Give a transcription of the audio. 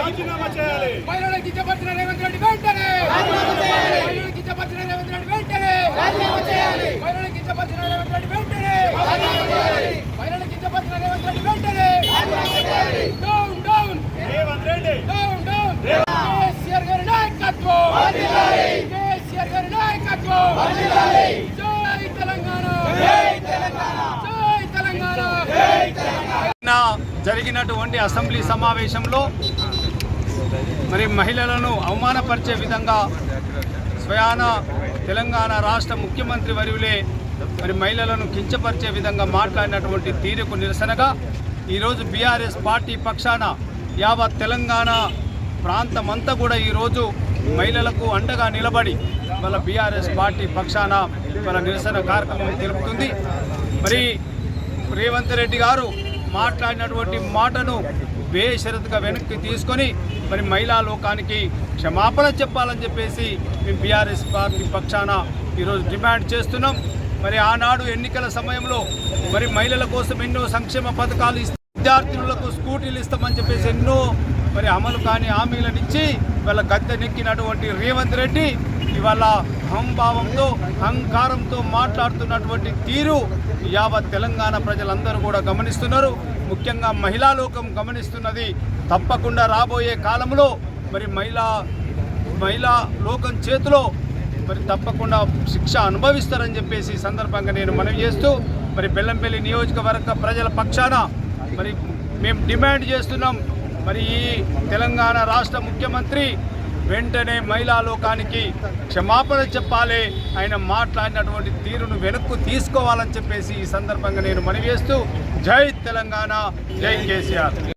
రాజీనామా చేయాలి. జరిగినటువంటి అసెంబ్లీ సమావేశంలో మరి మహిళలను అవమానపరిచే విధంగా స్వయాన తెలంగాణ రాష్ట్ర ముఖ్యమంత్రి వర్యులే మరి మహిళలను కించపరిచే విధంగా మాట్లాడినటువంటి తీరుకు నిరసనగా ఈరోజు బీఆర్ఎస్ పార్టీ పక్షాన యావత్ తెలంగాణ ప్రాంతమంతా కూడా ఈరోజు మహిళలకు అండగా నిలబడి వాళ్ళ బీఆర్ఎస్ పార్టీ పక్షాన వాళ్ళ నిరసన కార్యక్రమం తెలుపుతుంది. మరి రేవంత్ రెడ్డి గారు మాట్లాడినటువంటి మాటను బేషరతుగా వెనక్కి తీసుకొని మరి మహిళా లోకానికి క్షమాపణ చెప్పాలని చెప్పేసి మేము బీఆర్ఎస్ పార్టీ పక్షాన ఈరోజు డిమాండ్ చేస్తున్నాం. మరి ఆనాడు ఎన్నికల సమయంలో మరి మహిళల కోసం ఎన్నో సంక్షేమ పథకాలు ఇస్తా విద్యార్థులకు స్కూటీలు ఇస్తామని చెప్పేసి ఎన్నో మరి అమలు కాని హామీలను ఇచ్చి ఇవాళ గద్దె నెక్కినటువంటి రేవంత్ రెడ్డి ఇవాళ అహంభావంతో అహంకారంతో మాట్లాడుతున్నటువంటి తీరు యావత్ తెలంగాణ ప్రజలందరూ కూడా గమనిస్తున్నారు. ముఖ్యంగా మహిళా లోకం గమనిస్తున్నది. తప్పకుండా రాబోయే కాలంలో మరి మహిళా మహిళా లోకం చేతిలో మరి తప్పకుండా శిక్ష అనుభవిస్తారని చెప్పేసి సందర్భంగా నేను మనవి చేస్తూ మరి బెల్లంపల్లి నియోజకవర్గ ప్రజల పక్షాన మరి మేము డిమాండ్ చేస్తున్నాం. మరి ఈ తెలంగాణ రాష్ట్ర ముఖ్యమంత్రి వెంటనే మహిళా లోకానికి క్షమాపణ చెప్పాలి. ఆయన మాట్లాడినటువంటి తీరును వెనక్కు తీసుకోవాలని చెప్పేసి ఈ సందర్భంగా నేను మనవి చేస్తూ జై తెలంగాణ జై కేసీఆర్.